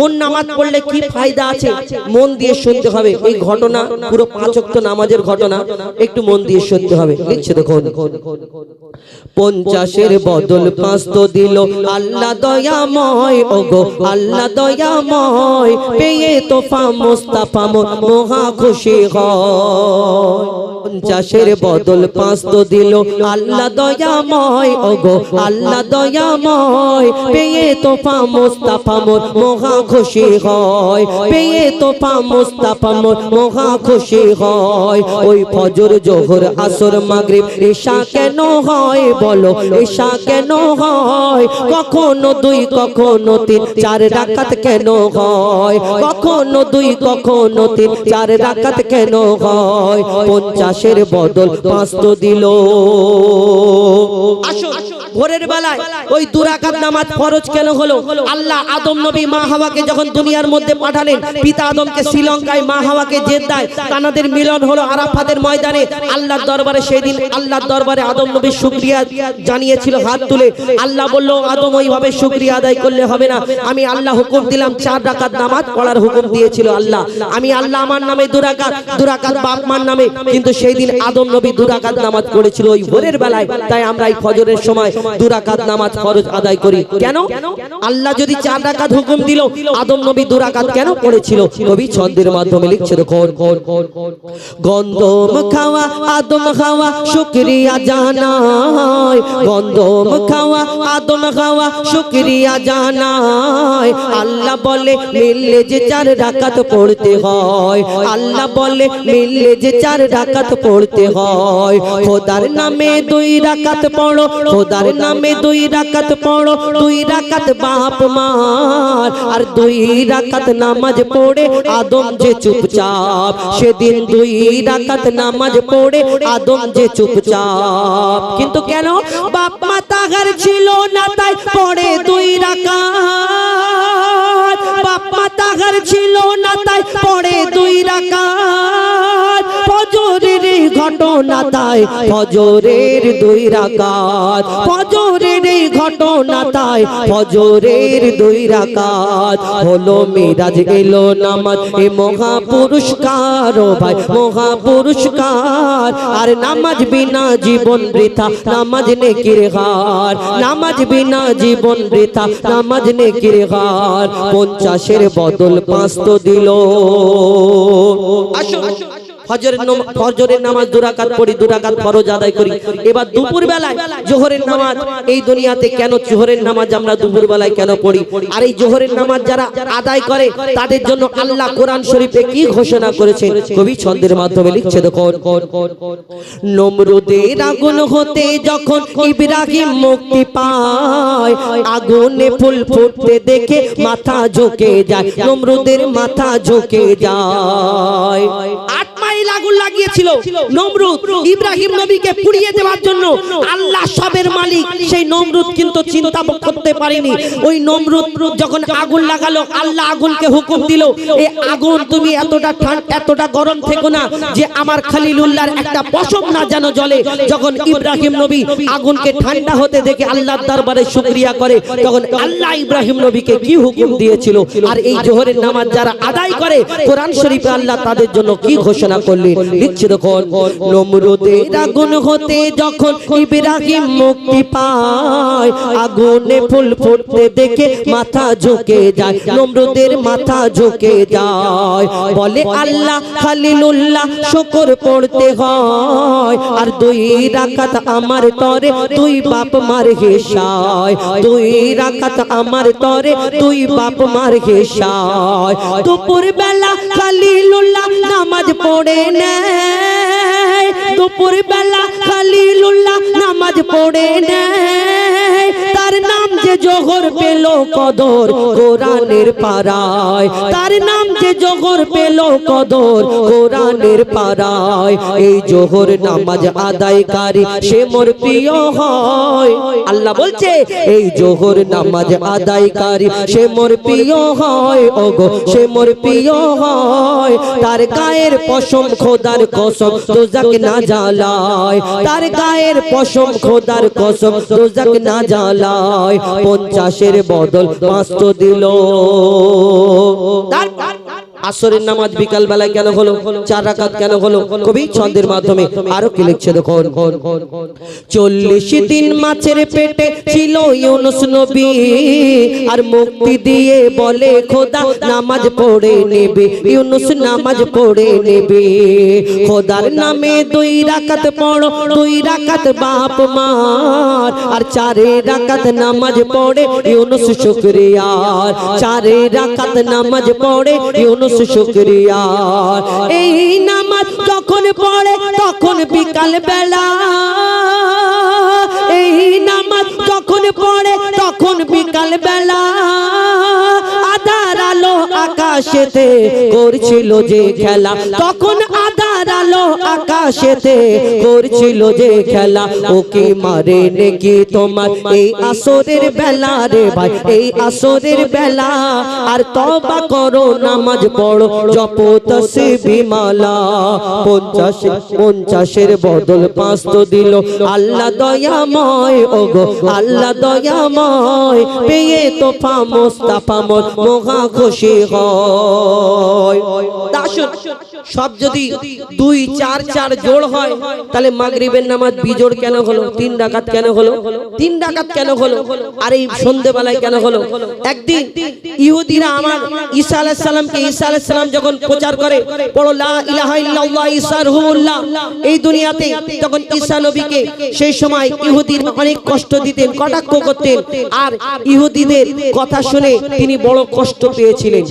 কোন নামাজ পড়লে কি ফায়দা আছে? মন দিয়ে শুনতে হবে। এই ঘটনা পুরো পাঁচ ওয়াক্ত নামাজের ঘটনা। একটু মন দিয়ে শুনতে হবে। লিখছে দেখুন। পঞ্চাশের বদল পাঁচ তো দিল। আল্লাহ দয়াময়, ওগো, আল্লাহ দয়াময়। পেয়ে তোফা মোস্তাফা মহা খুশি হয়। পঞ্চাশের বদল পাঁচ তো দিল। আল্লাহ দয়াময়, ওগো, আল্লাহ দয়াময়। পেয়ে তোফা মোস্তাফা মহা খুশি হয়। পেয়ে তোফা মোস্তাফা মোর মহা খুশি হয়। ওই ফজর, জোহর, আসর, মাগরিব ঈশা কেন হয় বলো? ঈশা কেন হয়? কখনো দুই, কখনো তিন, চার রাকাত কেন হয়? কখনো দুই, কখনো তিন, চার রাকাত কেন হয়? পঞ্চাশের বদল পাঁচ তো দিল। আসো ভোরের বেলায় ওই দুরাকাত নামাজ ফরজ কেন হলো? আল্লাহ আদম নবী মা হাওয়াকে যখন দুনিয়ার মধ্যে পাঠালেন, পিতা আদমকে শ্রীলঙ্কায় মা হাওয়াকে জেদ্দায় তানাদের মিলন হলো আরাফাতের ময়দানে। আল্লাহর দরবারে সেই দিন আল্লাহর দরবারে আদম নবী শুকরিয়া জানিয়েছিল হাত তুলে। আল্লাহ বলল, আদম, ওইভাবে শুকরিয়া আদায় করলে হবে না। আমি আল্লাহ হুকুম দিলাম, চার রাকাত নামাজ পড়ার হুকুম দিয়েছিল আল্লাহ। আমি আল্লাহ আমার নামে দুরাকাত দুরাকাত বাপ মার নামে। কিন্তু সেই দিন আদম নবী দুরাকাত নামাজ পড়েছিল ওই ভোরের বেলায়। তাই আমরা এই ফজরের সময় দুরাকাত নামাজ ফরজ আদায় করি কেন আল্লাহ যদি চার রাকাত হুকুম দিল আদম নবী দুরাকাত কেন পড়েছিল কবি ছন্দের মাধ্যমে লিখছে গন্ধম খাওয়া আদম খাওয়া শুকরিয়া জানায় গন্ধম খাওয়া আদম খাওয়া শুকরিয়া জানায় আল্লাহ বলে মিললে যে চার রাকাত পড়তে হয় আল্লাহ বলে মিললে যে চার রাকাত পড়তে হয় খোদার নামে দুই রাকাত পড়ো খোদার নামে দুই রাকাত পড়ো, দুই রাকাত বাপ মার। আর দুই রাকাত নামাজ পড়ে আদম যে চুপচাপ, সেদিন দুই রাকাত নামাজ পড়ে আদম যে চুপচাপ। কিন্তু কেন? বাপ মা তাগার ছিল না, তাই পড়ে দুই রাকাত। তাই ফজরের দুই রাকাত, ফজরের এই ঘটনা তাই ফজরের দুই রাকাত। হলো মিরাজ এলো নামাজ, এ মহা পুরস্কার ও ভাই মহা পুরস্কার আর নামাজ বিনা জীবন বৃথা, নামাজ নেকির হার নামাজ বিনা জীবন বৃথা, নামাজ নেকির হার পঞ্চাশের বদল পাঁচ তো দিল। আসো। ফজরের নামাজ দুরাকাত পড়ি দুরাকাত ফরজ আদায় করি। এবার দুপুর বেলায় জোহরের নামাজ, এই দুনিয়াতে কেন জোহরের নামাজ আমরা দুপুর বেলায় কেন পড়ি? আর এই জোহরের নামাজ যারা আদায় করে, তাদের জন্য আল্লাহ কোরআন শরীফে কি ঘোষণা করেছেন? কবি ছন্দের মাধ্যমে লিখছে, দেখুন। নমরুদের আগুন হতে যখন ইব্রাহিম মুক্তি পায়, আগুনে ফুল ফুটতে দেখে মাথা ঝুঁকে যায়। নমরুদের মাথা ঝুঁকে যায়। আট মাইল আগুন লাগিয়েছিল। নমরুদ ইব্রাহিম নবীকে পুড়িয়ে দেওয়ার জন্য আল্লাহ সবের মালিক। সেই নমরুদ কিন্তু চিন্তা করতে পারেনি। ওই নমরুদ যখন আগুন লাগালো, আল্লাহ আগুনকে হুকুম দিল এই আগুন তুমি এতটা ঠান্ডা এতটা গরম থেকো না যে আমার খালিলুল্লাহর একটা পশম না যেন জ্বলে। যখন ইব্রাহিম নবী আগুনকে ঠান্ডা হতে দেখে আল্লাহর দরবারে শুকরিয়া করে, তখন আল্লাহ ইব্রাহিম নবীকে কি হুকুম দিয়েছিল? আর এই জোহরের নামাজ যারা আদায় করে, কোরআন শরীফে আল্লাহ তাদের জন্য কি ঘোষণা করলেন। লিখছে দেখুন নমরুদের আগুন হতে যখন ইব্রাহিম মুক্তি পায়, আগুনে ফুল ফুটতে দেখে মাথা ঝুঁকে যায়, নমরুদের মাথা ঝুঁকে যায়। বলে আল্লাহ খালিলুল্লাহ, শুকর পড়তে হয়, আর দুই রাকাত আমার তরে দুই বাপ মার হেসায়। দুই রাকাত আমার তরে দুই বাপ মার হেসায়। দুপুর বেলা খালিলুল্লাহ নামাজ পড়ে নেয় দুপুর বেলা খালিলুল্লাহ নামাজ পড়ে নেয় তার নাম যে জোহর পেল কদর কোরআনের পাড়ায়। তার নাম যে জোহর পেল কদর কোরআনের পাড়ায়। এই জোহর নামাজ আদায়কারী সে মোর প্রিয় হয়। আল্লাহ বলছে, এই জোহর নামাজ আদায়কারী সে মোর প্রিয় হয়। ওগো, সে মোর প্রিয় হয়। তার গায়ের পশম খোদার কসম তোজাক না জ্বালায়। তার গায়ের পশম খোদার কসম তোজাক না জ্বালায়। নয় পঞ্চাশের বদল পাঁচশো দিল। তারপর আসরের নামাজ বিকাল বেলায় কেন হলো? চার রাকাত কেন হলো? কবি ছন্দের মাধ্যমে আরও কি লিখছে দেখুন। চল্লিশ দিন মাছের পেটে ছিল ইউনুস নবী, আর মুক্তি দিয়ে বলে খোদা, নামাজ পড়ে নেবে। ইউনুস নামাজ পড়ে নেবে। খোদার নামে দুই রাকাত পড়ো, দুই রাকাত বাপ মার। আর চারে রাকাত নামাজ পড়ে ইউনুস শুকরিয়ার। চারে রাকাত নামাজ পড়ে ইউনুস বিকাল বেলা এই তখন পড়ে বিকাল বেলা আধার আলো আকাশেতে করছিল যে খেলা তখন আকাশেতে করছিল যে খেলা, ওকে মারে নাকি তোমার? এই আসরের বেলা রে ভাই, এই আসরের বেলা। আর তবা করো, নামাজ পড়ো জপ তসবিহ মালা পঞ্চাশ, পঞ্চাশের বদল পাঁচ তো দিল। আল্লাহ দয়াময়, ওগো, আল্লাহ দয়াময়। পেয়ে তোফা মোস্তাফা মোর, মহা খুশি হয়। দাসুন সব যদি দুই, চার চার জোড় হয়, তাহলে মাগরিবের নামাজ বিজোড় কেন হলো? তিন ডাকাত কেন হলো? তিন ডাকাত কেন হলো? আর এই সন্ধেবেলায় কেন হলো? একদিন ইহুদিরা আমার ঈসা আলাইহিস সালামকে, ঈসা আলাইহিস সালাম যখন প্রচার করে, পড়ো, লা ইলাহা ইল্লাল্লাহ ঈসা রুহুল্লাহ এই দুনিয়াতে তখন ঈসা নবীকে সেই সময় ইহুদির অনেক কষ্ট দিতেন, কটাক্ষ করতেন। আর ইহুদিদের কথা শুনে তিনি বড় কষ্ট পেয়েছিলেন।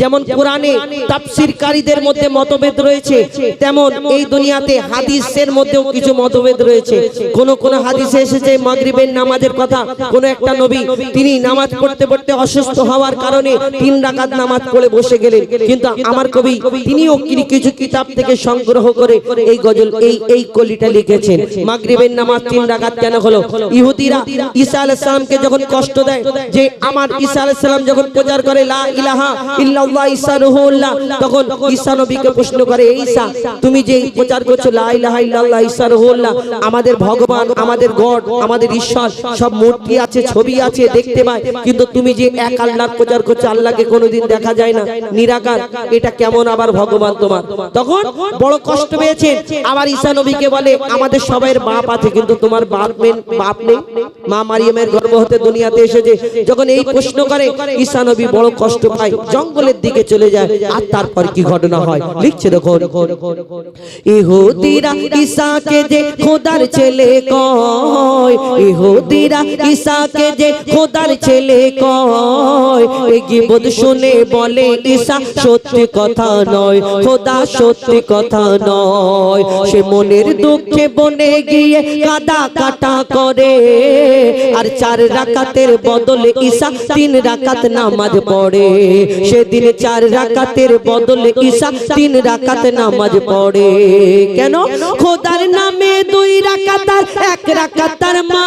যেমন কোরআনে তাফসীরকারীদের মধ্যে মতভেদ রয়েছে। তেমন এই দুনিয়াতে হাদিসের মধ্যেও কিছু মতভেদ রয়েছে। কোন কোন হাদিসে এসেছে মাগরিবের নামাজের কথা, কোন একটা নবী তিনি নামাজ পড়তে পড়তে অসুস্থ হওয়ার কারণে তিন রাকাত নামাজ পড়ে বসে গেলেন। কিন্তু আমার কবি, তিনিও কিছু কিতাব থেকে সংগ্রহ করে এই গজল, এই এই কলিটা লিখেছেন। মাগরিবের নামাজ তিন রাকাত কেন হলো? ইহুদিরা ঈসা আলাইহিস সালামকে যখন কষ্ট দেয় যে আমার ঈসা আলাইহিস সালাম যখন প্রচার করে, লা ইলাহা ইল্লাল্লাহ, ঈসা রুহুল্লাহ তখন ঈসা নবীকে প্রশ্ন করে "এই ঈসা, তুমি যে প্রচার করছ, লা ইলাহা ইল্লাল্লাহ, ঈসা রুহুল্লাহ, আমাদের ভগবান, আমাদের গড, আমাদের ঈশ্বর, সব মূর্তি আছে, ছবি আছে, দেখতে পায়, কিন্তু তুমি যে এক আল্লাহর প্রচার করছ, আল্লাহকে কোনোদিন দেখা যায় না, নিরাকার, এটা কেমন আবার ভগবান তোমার? তখন বড় কষ্ট পেয়েছেন, আবার ঈসা নবীকে বলে, আমাদের সবাইয়ের বাপ আছে, কিন্তু তোমার বাপ বাপ নেই। মা মারিয়ামের গর্ভ হতে দুনিয়াতে এসেছে, যখন এই প্রশ্ন করে, ঈসা নবী বড় কষ্ট পায়, জঙ্গলের দিকে চলে যায়, আর তারপর কি ঘটনা হয়? লিখছে দেখো ইহুদিরা ঈসাকে যে খোদার ছেলে কয়, ইহুদিরা ঈসাকে যে খোদার ছেলে কয়। এই গীবত শুনে বলে ঈসা সত্যি কথা নয়, খোদা সত্যি কথা নয়। সে মনের দুঃখে বনে গিয়ে কাদা কাটা করে। আর চার রাকাতের বদলে ঈসা তিন রাকাত নামাজ পড়ে। সেদিন চার রাকাতের বদলে ঈসা তিন রাকাত নামাজ পড়ে। কেন? খোদার নামে দুই রাকাতার এক রাকাতার মা।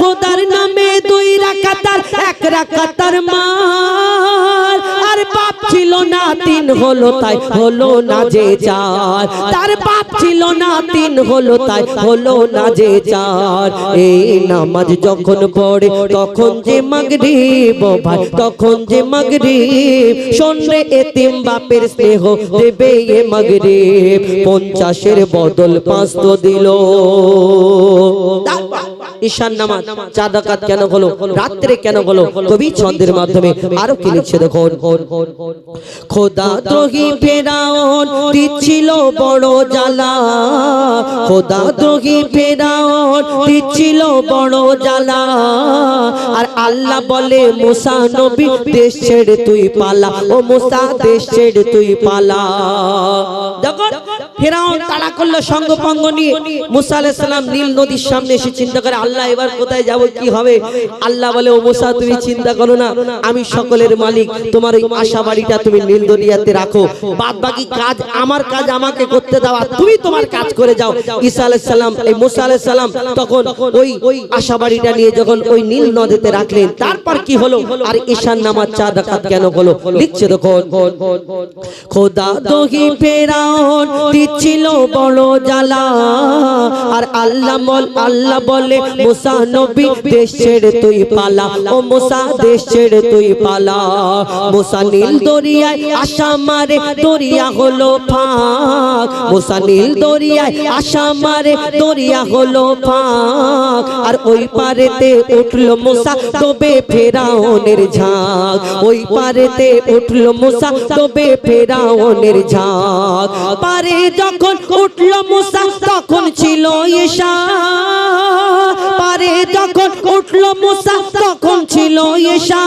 খোদার নামে দুই রাকাতার এক রাকাতার মার হলো তাই, হলো না যে চার তার বাপ ছিল না, তিন হলো তাই, হলো না যে চার এই নামাজ যখন পড়ে, তখন যে মাগরিব, ভাই, তখন যে মাগরিব। শোনরে এতিম বাপের স্নেহ, দেবে এ মাগরিব। পঞ্চাশের বদল পাঁচ তো দিল। ঈশান নামাজ চার রাকাত কেন হলো? রাত্রে কেন হলো? কবি ছন্দের মাধ্যমে আরও কি লিখছে দেখুন। খোদা দ্রোহী ফেরাউন দিচ্ছিল বড় জ্বালা? খোদা দ্রোহী ফেরাউন দিচ্ছিল বড় জ্বালা? আর আল্লাহ বলে মুসা নবী দেশ ছেড়ে তুই পালা। ও মুসা দেশ ছেড়ে তুই পালা। দেখো ফেরাউন তাড়া করল সঙ্গপঙ্গ নিয়ে। মুসা আলাইহিস সালাম নীল নদীর সামনে এসে চিন্তা করে আল্লাহ, এবার কোথায় যাব, কি হবে? আল্লাহ বলে, ও তুমি চিন্তা করো না। আমি সকলের মালিক। তোমার ওই আশা বাড়িটা তুমি নীল দরিয়াতে রাখো। বাদ বাকি কাজ আমার কাজ আমাকে করতে দাও তুমি তোমার কাজ করে যাও। ঈসা আলাইহিস সালাম, এই মুসা আলাইহিস সালাম তখন ওই ওই আশাবাড়িটা নিয়ে যখন ওই নীল নদীতে রাখলেন, তারপর কি হলো? আর ঈশান নামাজ চার রাকাত কেন হলো? লিখছে দেখো খোদা দহি ফেরাউন দিচ্ছিল বড় জ্বালা আর আল্লাহ বল, আল্লাহ বলে, মুসা নবী, দেশ ছেড়ে তুই পালা। ও মুসা, দেশ ছেড়ে তুই পালা। মুসা নীল দরিয়ায় আশা মারে, দরিয়া হলো ফাঁক। মুসা নীল দরিয়ায় আশা মারে, দরিয়া হলো ফাঁক। আর ওই পারেতে উঠল মুসা, তবে ফেরাউনের ঝাঁক। ওই পারেতে উঠল মুসা, তবে ফেরাউনের ঝাঁক। পারে যখন উঠল মুসা, তখন ছিল ঈশা পারে যখন উঠল মুসা তখন ছিল এসা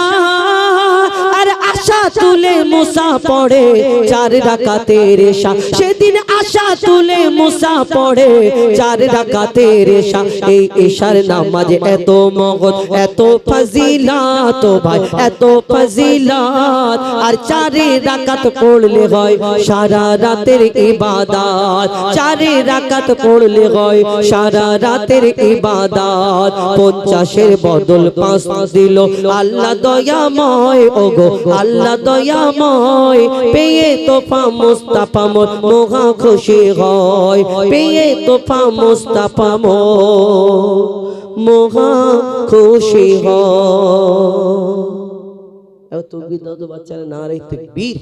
আর আশা তুলে মুসা পড়ে, চার রাকাতের এশা সেদিন আশা তুলে মুসা পড়ে, চার রাকাতের এশা এই এশার নামাজ এত মগজ, এত ফজিলাত ভাই, এত ফজিলাত। আর চারে রাকাত পড়লে হয় সারা রাতের ইবাদত। চারে রাকাত পড়লে হয় সারা রাতের ইবাদত। পঞ্চাশের বদল পাঁচ দিল। আল্লাহ দয়াময়, ওগো, আল্লাহ দয়াময়। পেয়ে তোফা মোস্তাফা মোর, মহা খুশি হয়। পেয়ে তোফা মোস্তাফা মোর, মহা খুশি হয়। তো বাচ্চারা না রে বীর।